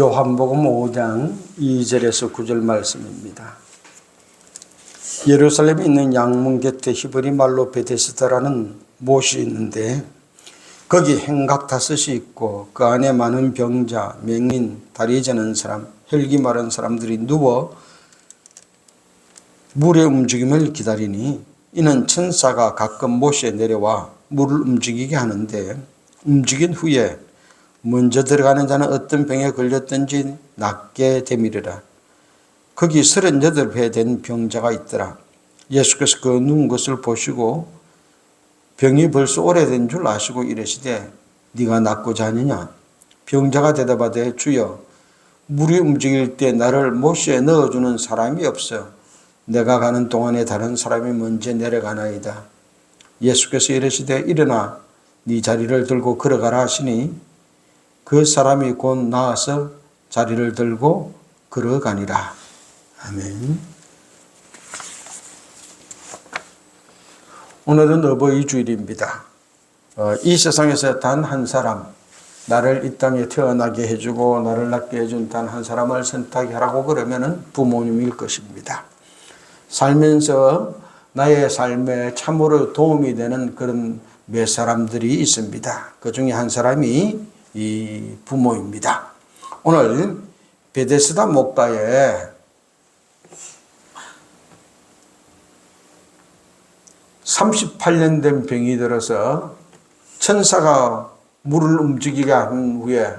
요한복음 5장 2절에서 9절 말씀입니다. 예루살렘에 있는 양문 곁에 히브리 말로 베데스다라는 못이 있는데 거기 행각 다섯이 있고 그 안에 많은 병자, 맹인, 다리 저는 사람, 혈기 마른 사람들이 누워 물의 움직임을 기다리니 이는 천사가 가끔 못에 내려와 물을 움직이게 하는데 움직인 후에 먼저 들어가는 자는 어떤 병에 걸렸든지 낫게 되미리라. 거기 서른여덟 회된 병자가 있더라. 예수께서 그 누운 것을 보시고 병이 벌써 오래된 줄 아시고 이르시되 네가 낫고자 하느냐? 병자가 대답하되 주여 물이 움직일 때 나를 못에 넣어주는 사람이 없어 내가 가는 동안에 다른 사람이 먼저 내려가나이다. 예수께서 이르시되 일어나 네 자리를 들고 걸어가라 하시니 그 사람이 곧 나와서 자리를 들고 걸어가니라. 아멘. 오늘은 어버이 주일입니다. 어, 이 세상에서 단 한 사람, 나를 이 땅에 태어나게 해주고 나를 낳게 해준 단 한 사람을 선택하라고 그러면은 부모님일 것입니다. 살면서 나의 삶에 참으로 도움이 되는 그런 몇 사람들이 있습니다. 그 중에 한 사람이 이 부모입니다. 오늘 베데스다 목가에 38년 된 병이 들어서 천사가 물을 움직이게 한 후에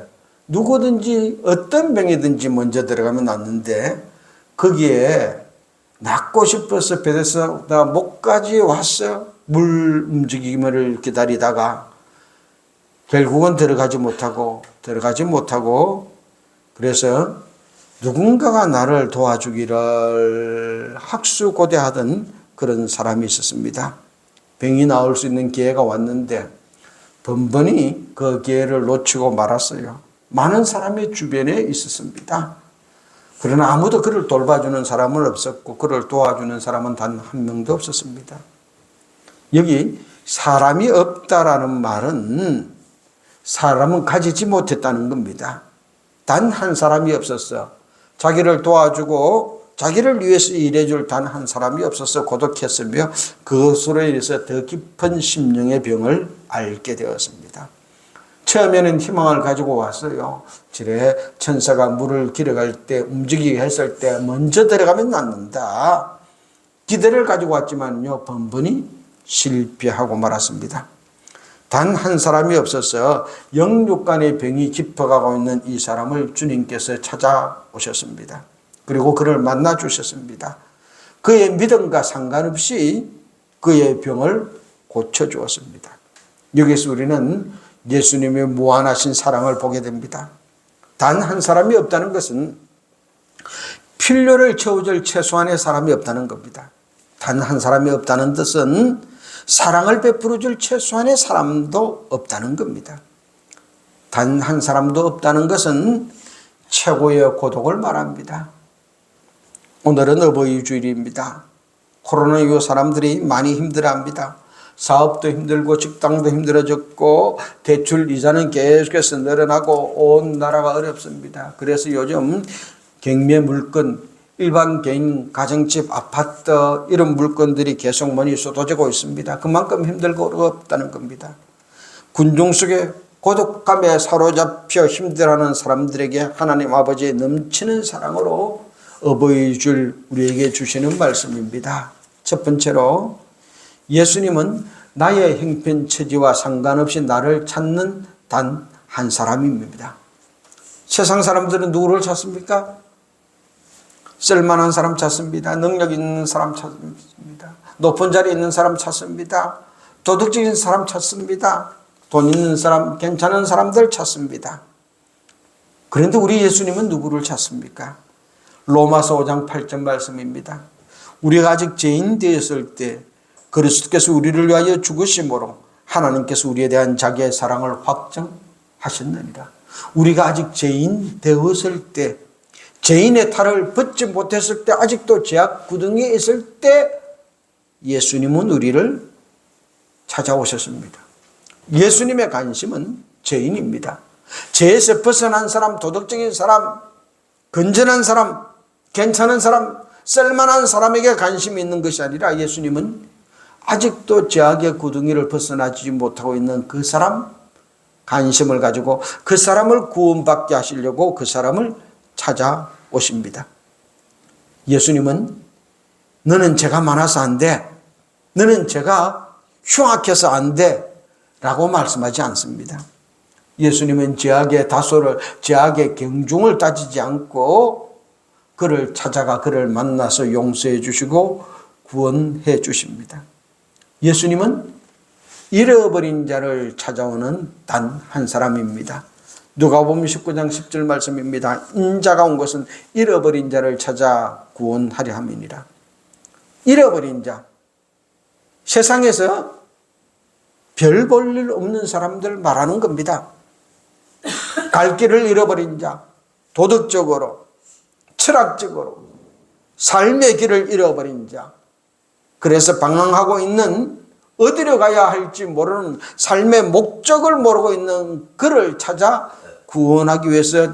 누구든지 어떤 병이든지 먼저 들어가면 낫는데 거기에 낫고 싶어서 베데스다 목까지 와서 물 움직임을 기다리다가 결국은 들어가지 못하고 들어가지 못하고 그래서 누군가가 나를 도와주기를 학수고대하던 그런 사람이 있었습니다. 병이 나올 수 있는 기회가 왔는데 번번이 그 기회를 놓치고 말았어요. 많은 사람이 주변에 있었습니다. 그러나 아무도 그를 돌봐주는 사람은 없었고 그를 도와주는 사람은 단 한 명도 없었습니다. 여기 사람이 없다라는 말은 사람은 가지지 못했다는 겁니다. 단 한 사람이 없었어. 자기를 도와주고 자기를 위해서 일해줄 단 한 사람이 없어서 고독했으며 그것으로 인해서 더 깊은 심령의 병을 앓게 되었습니다. 처음에는 희망을 가지고 왔어요. 지레 천사가 물을 길어갈 때 움직이게 했을 때 먼저 들어가면 낫는다. 기대를 가지고 왔지만요, 번번이 실패하고 말았습니다. 단 한 사람이 없어서 영육간의 병이 깊어가고 있는 이 사람을 주님께서 찾아오셨습니다. 그리고 그를 만나 주셨습니다. 그의 믿음과 상관없이 그의 병을 고쳐 주었습니다. 여기서 우리는 예수님의 무한하신 사랑을 보게 됩니다. 단 한 사람이 없다는 것은 필요를 채워줄 최소한의 사람이 없다는 겁니다. 단 한 사람이 없다는 뜻은 사랑을 베풀어 줄 최소한의 사람도 없다는 겁니다. 단 한 사람도 없다는 것은 최고의 고독을 말합니다. 오늘은 어버이 주일입니다. 코로나19 사람들이 많이 힘들어합니다. 사업도 힘들고 직장도 힘들어졌고 대출 이자는 계속해서 늘어나고 온 나라가 어렵습니다. 그래서 요즘 경매 물건, 일반 개인 가정집, 아파트 이런 물건들이 계속 많이 쏟아지고 있습니다. 그만큼 힘들고 어렵다는 겁니다. 군중 속에 고독감에 사로잡혀 힘들어하는 사람들에게 하나님 아버지의 넘치는 사랑으로 어버이 줄 우리에게 주시는 말씀입니다. 첫 번째로 예수님은 나의 형편처지와 상관없이 나를 찾는 단 한 사람입니다. 세상 사람들은 누구를 찾습니까? 쓸만한 사람 찾습니다. 능력 있는 사람 찾습니다. 높은 자리에 있는 사람 찾습니다. 도덕적인 사람 찾습니다. 돈 있는 사람, 괜찮은 사람들 찾습니다. 그런데 우리 예수님은 누구를 찾습니까? 로마서 5장 8절 말씀입니다. 우리가 아직 죄인 되었을 때 그리스도께서 우리를 위하여 죽으심으로 하나님께서 우리에 대한 자기의 사랑을 확정하셨느니라. 우리가 아직 죄인 되었을 때 죄인의 탈을 벗지 못했을 때 아직도 죄악 구덩이에 있을 때 예수님은 우리를 찾아오셨습니다. 예수님의 관심은 죄인입니다. 죄에서 벗어난 사람, 도덕적인 사람, 건전한 사람, 괜찮은 사람, 쓸만한 사람에게 관심이 있는 것이 아니라 예수님은 아직도 죄악의 구덩이를 벗어나지 못하고 있는 그 사람 관심을 가지고 그 사람을 구원받게 하시려고 그 사람을 찾아오십니다. 예수님은 너는 죄가 많아서 안 돼. 너는 죄가 흉악해서 안 돼. 라고 말씀하지 않습니다. 예수님은 죄악의 다소를, 죄악의 경중을 따지지 않고 그를 찾아가 그를 만나서 용서해 주시고 구원해 주십니다. 예수님은 잃어버린 자를 찾아오는 단 한 사람입니다. 누가복음 19장 10절 말씀입니다. 인자가 온 것은 잃어버린 자를 찾아 구원하려 함이니라. 잃어버린 자. 세상에서 별 볼 일 없는 사람들 말하는 겁니다. 갈 길을 잃어버린 자, 도덕적으로, 철학적으로, 삶의 길을 잃어버린 자, 그래서 방황하고 있는 어디로 가야 할지 모르는 삶의 목적을 모르고 있는 그를 찾아 구원하기 위해서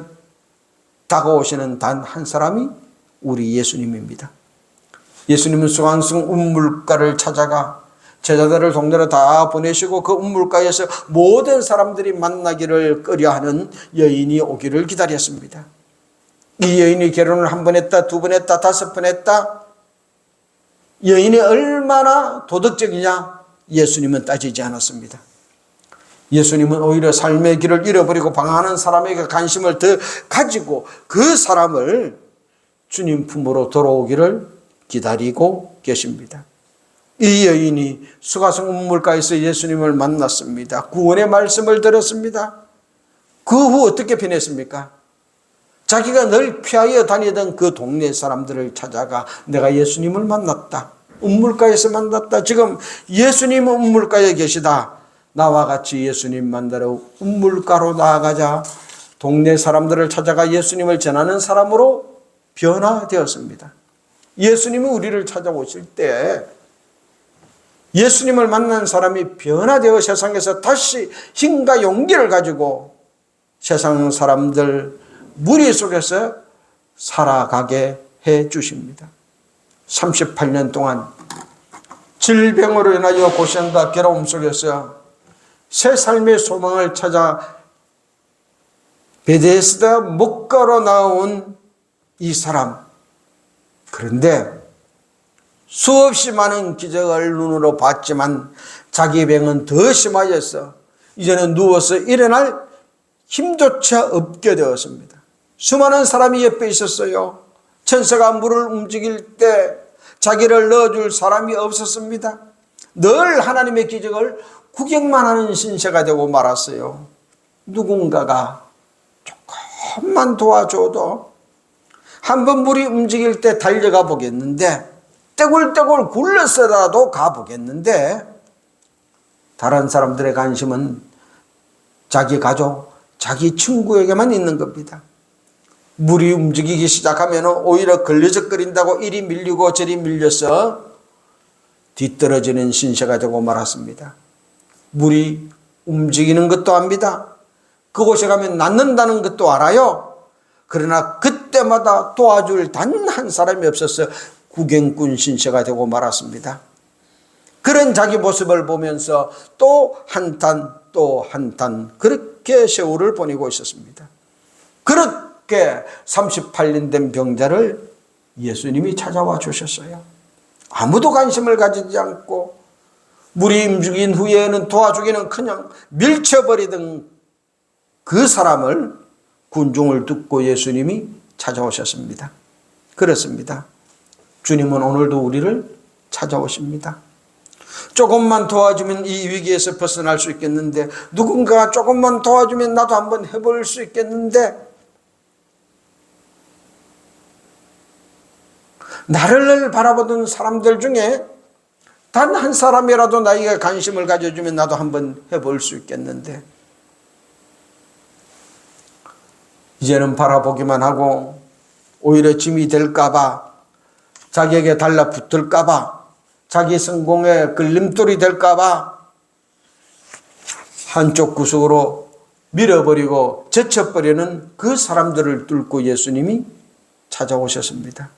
다가오시는 단 한 사람이 우리 예수님입니다. 예수님은 수강성 운물가를 찾아가 제자들을 동네로 다 보내시고 그 운물가에서 모든 사람들이 만나기를 꺼려하는 여인이 오기를 기다렸습니다. 이 여인이 결혼을 한 번 했다, 두 번 했다, 다섯 번 했다. 여인이 얼마나 도덕적이냐 예수님은 따지지 않았습니다. 예수님은 오히려 삶의 길을 잃어버리고 방황하는 사람에게 관심을 더 가지고 그 사람을 주님 품으로 돌아오기를 기다리고 계십니다. 이 여인이 수가성 운물가에서 예수님을 만났습니다. 구원의 말씀을 들었습니다. 그 후 어떻게 변했습니까? 자기가 늘 피하여 다니던 그 동네 사람들을 찾아가 내가 예수님을 만났다. 운물가에서 만났다. 지금 예수님 운물가에 계시다. 나와 같이 예수님 만나러 운물가로 나아가자. 동네 사람들을 찾아가 예수님을 전하는 사람으로 변화되었습니다. 예수님이 우리를 찾아오실 때 예수님을 만난 사람이 변화되어 세상에서 다시 힘과 용기를 가지고 세상 사람들 무리 속에서 살아가게 해 주십니다. 38년 동안 질병으로 인하여 고생과 괴로움 속에서 새 삶의 소망을 찾아 베데스다 목가로 나온 이 사람. 그런데 수없이 많은 기적을 눈으로 봤지만 자기 병은 더 심하여서 이제는 누워서 일어날 힘조차 없게 되었습니다. 수많은 사람이 옆에 있었어요. 천사가 물을 움직일 때 자기를 넣어줄 사람이 없었습니다. 늘 하나님의 기적을 구경만 하는 신세가 되고 말았어요. 누군가가 조금만 도와줘도 한 번 물이 움직일 때 달려가 보겠는데 떼굴떼굴 굴러서라도 가보겠는데 다른 사람들의 관심은 자기 가족, 자기 친구에게만 있는 겁니다. 물이 움직이기 시작하면 오히려 걸려적거린다고 이리 밀리고 저리 밀려서 뒤떨어지는 신세가 되고 말았습니다. 물이 움직이는 것도 압니다. 그곳에 가면 낫는다는 것도 알아요. 그러나 그때마다 도와줄 단 한 사람이 없어서 구경꾼 신세가 되고 말았습니다. 그런 자기 모습을 보면서 또 한탄 또 한탄 그렇게 세월을 보내고 있었습니다. 그렇 게 38년 된 병자를 예수님이 찾아와 주셨어요. 아무도 관심을 가지지 않고 물이 움직인 후에는 도와주기는 그냥 밀쳐버리던 그 사람을 군중을 듣고 예수님이 찾아오셨습니다. 그렇습니다. 주님은 오늘도 우리를 찾아오십니다. 조금만 도와주면 이 위기에서 벗어날 수 있겠는데, 누군가 조금만 도와주면 나도 한번 해볼 수 있겠는데, 나를 바라보던 사람들 중에 단 한 사람이라도 나에게 관심을 가져주면 나도 한번 해볼 수 있겠는데, 이제는 바라보기만 하고 오히려 짐이 될까봐 자기에게 달라붙을까봐 자기 성공에 걸림돌이 될까봐 한쪽 구석으로 밀어버리고 제쳐버리는 그 사람들을 뚫고 예수님이 찾아오셨습니다.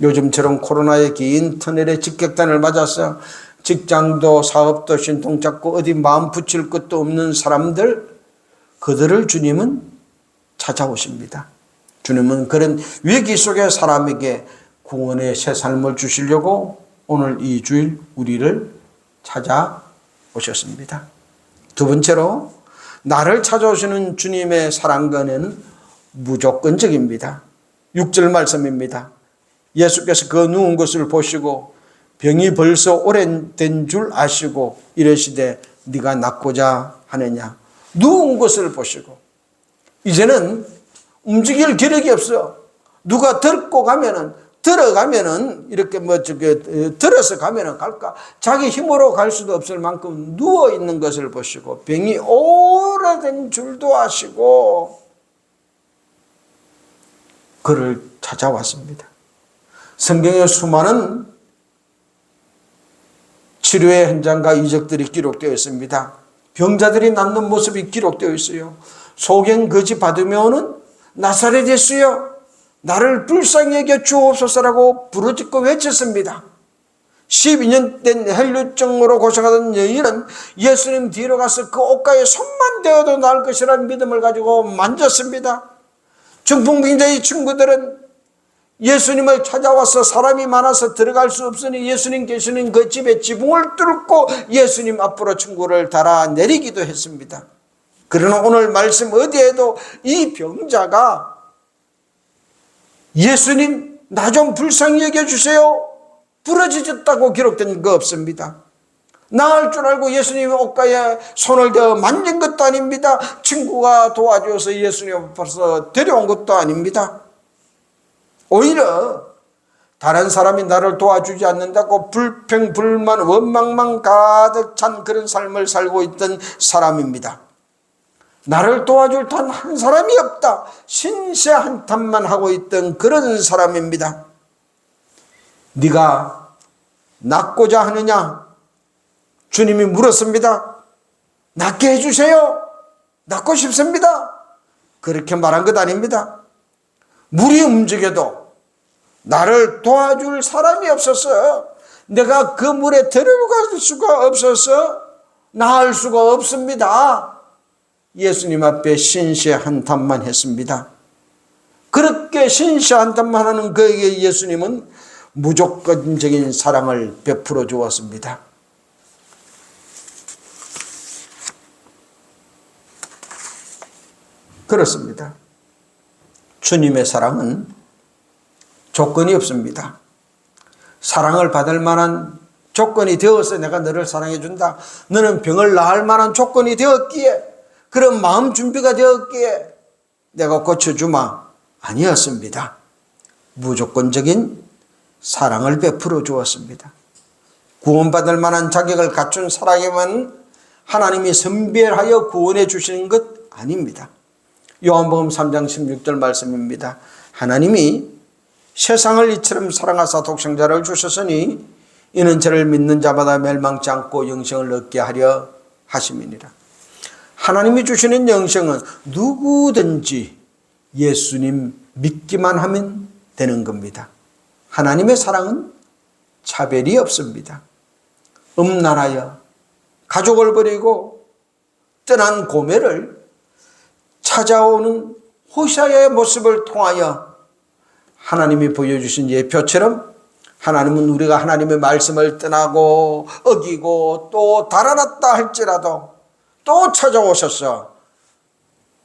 요즘처럼 코로나의 긴 터널에 직격탄을 맞아서 직장도 사업도 신통 잡고 어디 마음 붙일 것도 없는 사람들 그들을 주님은 찾아오십니다. 주님은 그런 위기 속의 사람에게 구원의 새 삶을 주시려고 오늘 이 주일 우리를 찾아오셨습니다. 두 번째로 나를 찾아오시는 주님의 사랑권에는 무조건적입니다. 6절 말씀입니다. 예수께서 그 누운 것을 보시고 병이 벌써 오랜된 줄 아시고 이러시되 네가 낫고자 하느냐? 누운 것을 보시고. 이제는 움직일 기력이 없어. 누가 들고 가면은 들어가면은 이렇게 뭐 저게 들어서 가면은 갈까? 자기 힘으로 갈 수도 없을 만큼 누워 있는 것을 보시고 병이 오래된 줄도 아시고 그를 찾아왔습니다. 성경에 수많은 치료의 현장과 이적들이 기록되어 있습니다. 병자들이 낫는 모습이 기록되어 있어요. 소경 거지 받으면은 나사렛 예수여 나를 불쌍히 여겨 주옵소서라고 부르짖고 외쳤습니다. 12년 된 헬류증으로 고생하던 여인은 예수님 뒤로 가서 그 옷가에 손만 대어도 나을 것이라는 믿음을 가지고 만졌습니다. 중풍병자의 친구들은 예수님을 찾아와서 사람이 많아서 들어갈 수 없으니 예수님 계시는 그 집에 지붕을 뚫고 예수님 앞으로 친구를 달아 내리기도 했습니다. 그러나 오늘 말씀 어디에도 이 병자가 예수님 나 좀 불쌍히 여겨주세요. 부러지셨다고 기록된 거 없습니다. 나을 줄 알고 예수님의 옷가에 손을 대어 만진 것도 아닙니다. 친구가 도와줘서 예수님 앞에서 데려온 것도 아닙니다. 오히려 다른 사람이 나를 도와주지 않는다고 불평, 불만, 원망만 가득 찬 그런 삶을 살고 있던 사람입니다. 나를 도와줄 단 한 사람이 없다. 신세 한탄만 하고 있던 그런 사람입니다. 네가 낫고자 하느냐? 주님이 물었습니다. 낫게 해주세요. 낫고 싶습니다. 그렇게 말한 것 아닙니다. 물이 움직여도 나를 도와줄 사람이 없어서 내가 그 물에 들어갈 수가 없어서 나을 수가 없습니다. 예수님 앞에 신세 한탄만 했습니다. 그렇게 신세 한탄만 하는 그에게 예수님은 무조건적인 사랑을 베풀어 주었습니다. 그렇습니다. 주님의 사랑은 조건이 없습니다. 사랑을 받을 만한 조건이 되어서 내가 너를 사랑해 준다. 너는 병을 나을 만한 조건이 되었기에 그런 마음 준비가 되었기에 내가 고쳐주마 아니었습니다. 무조건적인 사랑을 베풀어 주었습니다. 구원받을 만한 자격을 갖춘 사랑에만 하나님이 선별하여 구원해 주시는 것 아닙니다. 요한복음 3장 16절 말씀입니다. 하나님이 세상을 이처럼 사랑하사 독생자를 주셨으니 이는 저를 믿는 자마다 멸망치 않고 영생을 얻게 하려 하심이니라. 하나님이 주시는 영생은 누구든지 예수님 믿기만 하면 되는 겁니다. 하나님의 사랑은 차별이 없습니다. 음란하여 가족을 버리고 떠난 고매를 찾아오는 호샤의 모습을 통하여 하나님이 보여주신 예표처럼 하나님은 우리가 하나님의 말씀을 떠나고 어기고 또 달아났다 할지라도 또 찾아오셔서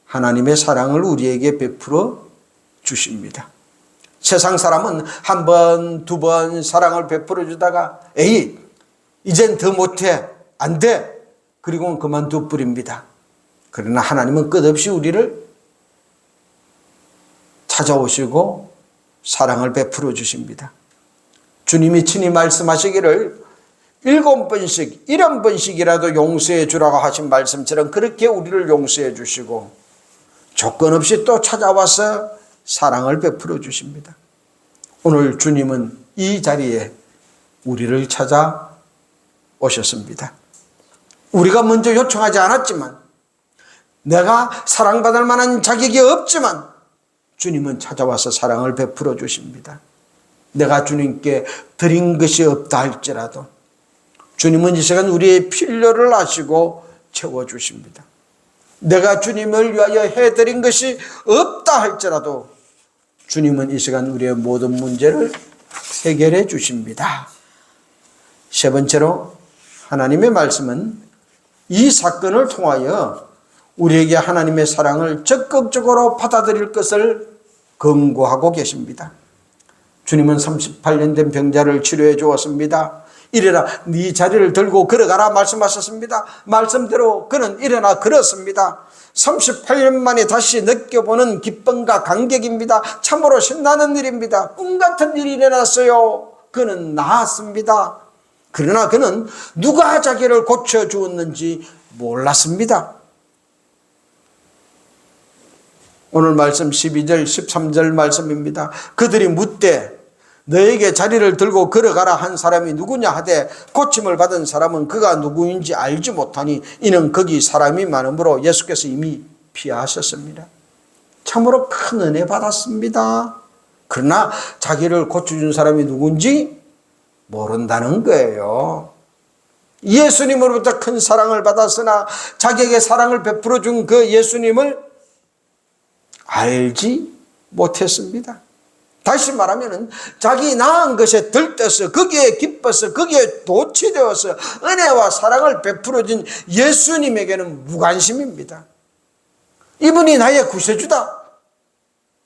하나님의 사랑을 우리에게 베풀어 주십니다. 세상 사람은 한 번, 두 번 사랑을 베풀어 주다가 에이, 이젠 더 못해. 안 돼. 그리고 그만둬 버립니다. 그러나 하나님은 끝없이 우리를 찾아오시고 사랑을 베풀어 주십니다. 주님이 친히 말씀하시기를 일곱 번씩, 일흔 번씩이라도 용서해 주라고 하신 말씀처럼 그렇게 우리를 용서해 주시고 조건 없이 또 찾아와서 사랑을 베풀어 주십니다. 오늘 주님은 이 자리에 우리를 찾아 오셨습니다. 우리가 먼저 요청하지 않았지만 내가 사랑받을 만한 자격이 없지만 주님은 찾아와서 사랑을 베풀어 주십니다. 내가 주님께 드린 것이 없다 할지라도 주님은 이 시간 우리의 필요를 아시고 채워주십니다. 내가 주님을 위하여 해드린 것이 없다 할지라도 주님은 이 시간 우리의 모든 문제를 해결해 주십니다. 세 번째로 하나님의 말씀은 이 사건을 통하여 우리에게 하나님의 사랑을 적극적으로 받아들일 것을 권고하고 계십니다. 주님은 38년 된 병자를 치료해 주었습니다. 이래라 네 자리를 들고 걸어가라 말씀하셨습니다. 말씀대로 그는 일어나 걸었습니다. 38년 만에 다시 느껴보는 기쁨과 감격입니다. 참으로 신나는 일입니다. 꿈 같은 일이 일어났어요. 그는 나았습니다. 그러나 그는 누가 자기를 고쳐 주었는지 몰랐습니다. 오늘 말씀 12절, 13절 말씀입니다. 그들이 묻되 너에게 자리를 들고 걸어가라 한 사람이 누구냐 하되 고침을 받은 사람은 그가 누구인지 알지 못하니 이는 거기 사람이 많으므로 예수께서 이미 피하셨습니다. 참으로 큰 은혜 받았습니다. 그러나 자기를 고쳐준 사람이 누군지 모른다는 거예요. 예수님으로부터 큰 사랑을 받았으나 자기에게 사랑을 베풀어 준 그 예수님을 알지 못했습니다. 다시 말하면 자기 낳은 것에 들떠서 거기에 기뻐서 거기에 도취되어서 은혜와 사랑을 베풀어 준 예수님에게는 무관심입니다. 이분이 나의 구세주다.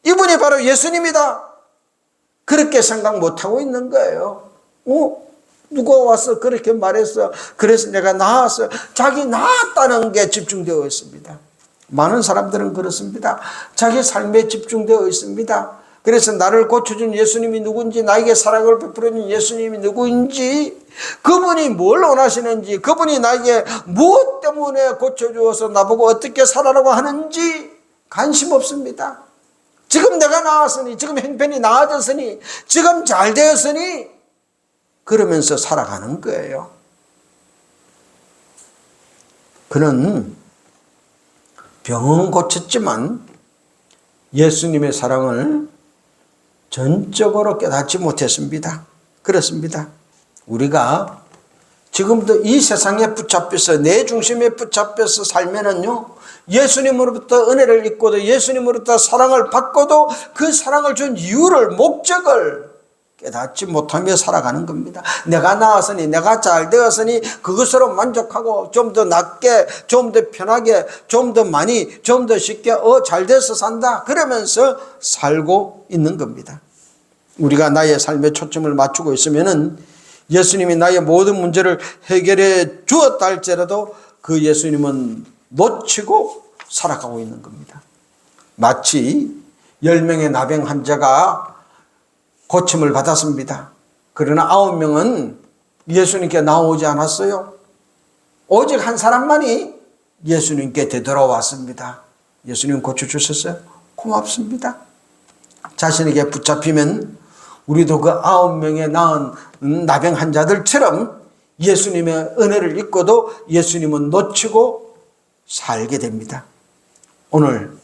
이분이 바로 예수님이다. 그렇게 생각 못하고 있는 거예요. 어? 누가 와서 그렇게 말했어. 그래서 내가 나았어. 자기 나았다는 게 집중되어 있습니다. 많은 사람들은 그렇습니다. 자기 삶에 집중되어 있습니다. 그래서 나를 고쳐준 예수님이 누군지, 나에게 사랑을 베풀어준 예수님이 누구인지, 그분이 뭘 원하시는지, 그분이 나에게 무엇 때문에 고쳐주어서 나보고 어떻게 살아라고 하는지 관심 없습니다. 지금 내가 나았으니, 지금 형편이 나아졌으니, 지금 잘 되었으니, 그러면서 살아가는 거예요. 그는 병은 고쳤지만 예수님의 사랑을 전적으로 깨닫지 못했습니다. 그렇습니다. 우리가 지금도 이 세상에 붙잡혀서 내 중심에 붙잡혀서 살면은요, 예수님으로부터 은혜를 입고도 예수님으로부터 사랑을 받고도 그 사랑을 준 이유를, 목적을 깨닫지 못하며 살아가는 겁니다. 내가 나았으니, 내가 잘 되었으니 그것으로 만족하고 좀더 낫게, 좀 더 편하게, 좀 더 많이, 좀 더 쉽게, 어, 잘 돼서 산다. 그러면서 살고 있는 겁니다. 우리가 나의 삶에 초점을 맞추고 있으면은 예수님이 나의 모든 문제를 해결해 주었다 할지라도 그 예수님은 놓치고 살아가고 있는 겁니다. 마치 10명의 나병 환자가 고침을 받았습니다. 그러나 아홉 명은 예수님께 나오지 않았어요. 오직 한 사람만이 예수님께 되돌아왔습니다. 예수님 고쳐주셨어요? 고맙습니다. 자신에게 붙잡히면 우리도 그 아홉 명의 나은 나병 환자들처럼 예수님의 은혜를 입고도 예수님은 놓치고 살게 됩니다. 오늘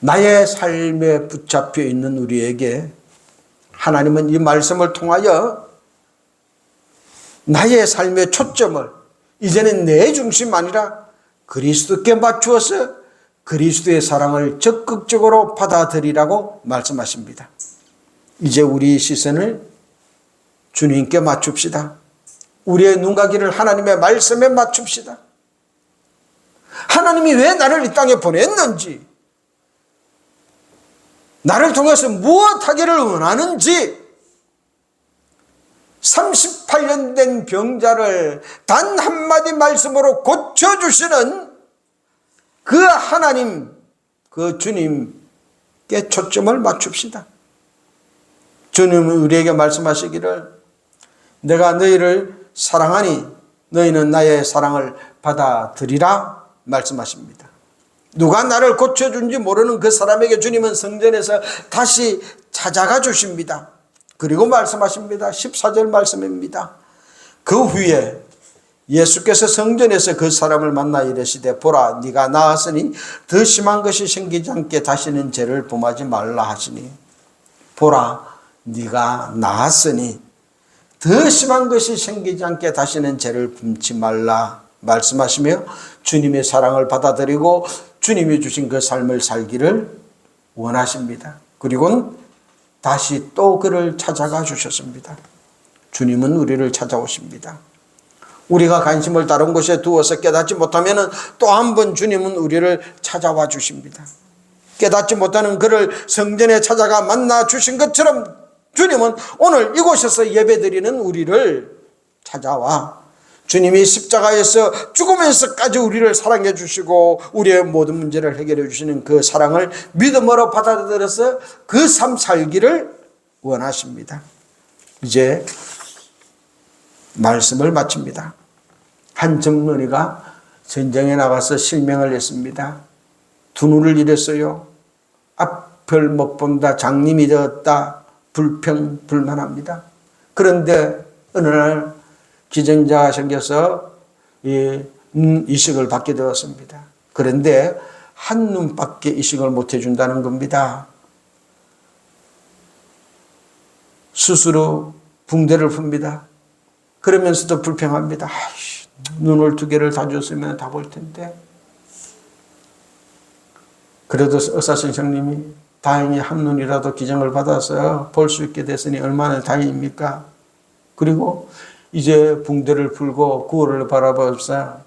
나의 삶에 붙잡혀 있는 우리에게 하나님은 이 말씀을 통하여 나의 삶의 초점을 이제는 내 중심 아니라 그리스도께 맞추어서 그리스도의 사랑을 적극적으로 받아들이라고 말씀하십니다. 이제 우리 시선을 주님께 맞춥시다. 우리의 눈가기를 하나님의 말씀에 맞춥시다. 하나님이 왜 나를 이 땅에 보냈는지, 나를 통해서 무엇 하기를 원하는지, 38년 된 병자를 단 한마디 말씀으로 고쳐주시는 그 하나님, 그 주님께 초점을 맞춥시다. 주님은 우리에게 말씀하시기를 내가 너희를 사랑하니 너희는 나의 사랑을 받아들이라 말씀하십니다. 누가 나를 고쳐준지 모르는 그 사람에게 주님은 성전에서 다시 찾아가 주십니다. 그리고 말씀하십니다. 14절 말씀입니다. 그 후에 예수께서 성전에서 그 사람을 만나 이르시되 보라 네가 나았으니 더 심한 것이 생기지 않게 다시는 죄를 범하지 말라 하시니 보라 네가 나았으니 더 심한 것이 생기지 않게 다시는 죄를 범치 말라 말씀하시며 주님의 사랑을 받아들이고 주님이 주신 그 삶을 살기를 원하십니다. 그리고 다시 또 그를 찾아가 주셨습니다. 주님은 우리를 찾아오십니다. 우리가 관심을 다른 곳에 두어서 깨닫지 못하면 또 한 번 주님은 우리를 찾아와 주십니다. 깨닫지 못하는 그를 성전에 찾아가 만나 주신 것처럼 주님은 오늘 이곳에서 예배 드리는 우리를 찾아와 주님이 십자가에서 죽으면서까지 우리를 사랑해 주시고 우리의 모든 문제를 해결해 주시는 그 사랑을 믿음으로 받아들여서 그 삶 살기를 원하십니다. 이제 말씀을 마칩니다. 한 젊은이가 전쟁에 나가서 실명을 했습니다. 두 눈을 잃었어요. 앞을 못 본다. 장님이 되었다. 불평, 불만합니다. 그런데 어느 날 기증자가 생겨서 이눈 이식을 받게 되었습니다. 그런데 한 눈밖에 이식을 못 해준다는 겁니다. 스스로 붕대를 풉니다. 그러면서도 불평합니다. 아이씨, 눈을 두 개를 다 줬으면 다 볼 텐데. 그래도 의사 선생님이 다행히 한 눈이라도 기증을 받아서 볼 수 있게 됐으니 얼마나 다행입니까? 그리고 이제 붕대를 풀고 구호를 바라보면서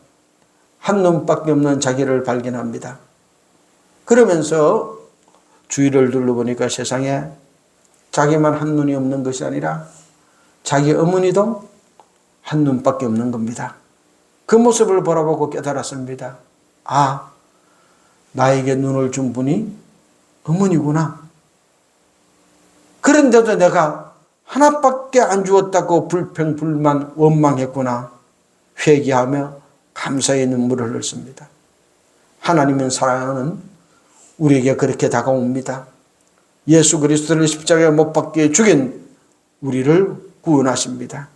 한 눈밖에 없는 자기를 발견합니다. 그러면서 주위를 둘러보니까 세상에 자기만 한 눈이 없는 것이 아니라 자기 어머니도 한 눈밖에 없는 겁니다. 그 모습을 바라보고 깨달았습니다. 아, 나에게 눈을 준 분이 어머니구나. 그런데도 내가 하나밖에 안 주었다고 불평, 불만, 원망했구나. 회개하며 감사의 눈물을 흘렸습니다. 하나님은 사랑은 우리에게 그렇게 다가옵니다. 예수 그리스도를 십자가에 못 박게 죽인 우리를 구원하십니다.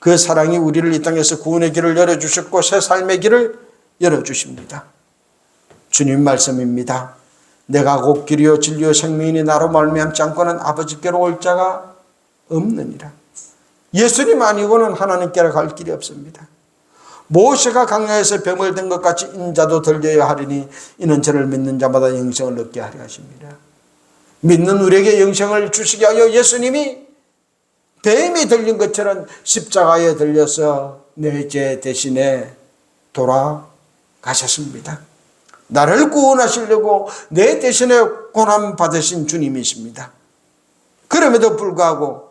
그 사랑이 우리를 이 땅에서 구원의 길을 열어주셨고 새 삶의 길을 열어주십니다. 주님 말씀입니다. 내가 곧 길이요 진리요 생명이니 나로 말미암지 않고는 아버지께로 올 자가 없느니라. 예수님 아니고는 하나님께로 갈 길이 없습니다. 모세가 강야에서 병을 든 것 같이 인자도 들려야 하리니 이는 저를 믿는 자마다 영생을 얻게 하려 하십니다. 믿는 우리에게 영생을 주시게 하여 예수님이 뱀이 들린 것처럼 십자가에 들려서 내 죄 대신에 돌아가셨습니다. 나를 구원하시려고 내 대신에 고난 받으신 주님이십니다. 그럼에도 불구하고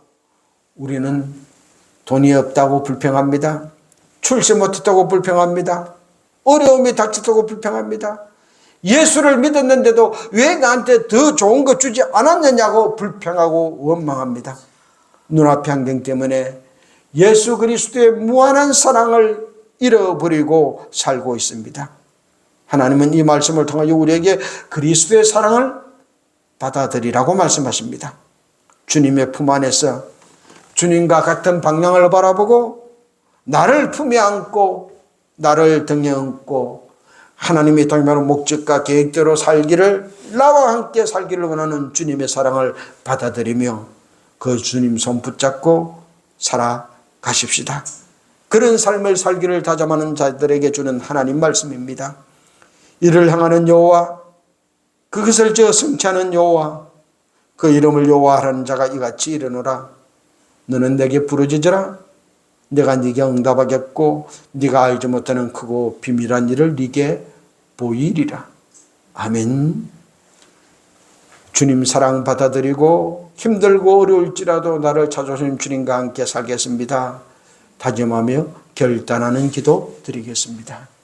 우리는 돈이 없다고 불평합니다. 출세 못했다고 불평합니다. 어려움이 닥쳤다고 불평합니다. 예수를 믿었는데도 왜 나한테 더 좋은 거 주지 않았느냐고 불평하고 원망합니다. 눈앞의 환경 때문에 예수 그리스도의 무한한 사랑을 잃어버리고 살고 있습니다. 하나님은 이 말씀을 통하여 우리에게 그리스도의 사랑을 받아들이라고 말씀하십니다. 주님의 품 안에서 주님과 같은 방향을 바라보고 나를 품에 안고 나를 등에 안고 하나님이 당면한 목적과 계획대로 살기를 나와 함께 살기를 원하는 주님의 사랑을 받아들이며 그 주님 손 붙잡고 살아가십시다. 그런 삶을 살기를 다짐하는 자들에게 주는 하나님 말씀입니다. 이를 향하는 여호와 그것을 저 승치하는 여호와 그 이름을 여호와하는 자가 이같이 이르노라 너는 내게 부르짖으라. 내가 네게 응답하겠고 네가 알지 못하는 크고 비밀한 일을 네게 보이리라. 아멘. 주님 사랑 받아들이고 힘들고 어려울지라도 나를 찾아오신 주님과 함께 살겠습니다. 다짐하며 결단하는 기도 드리겠습니다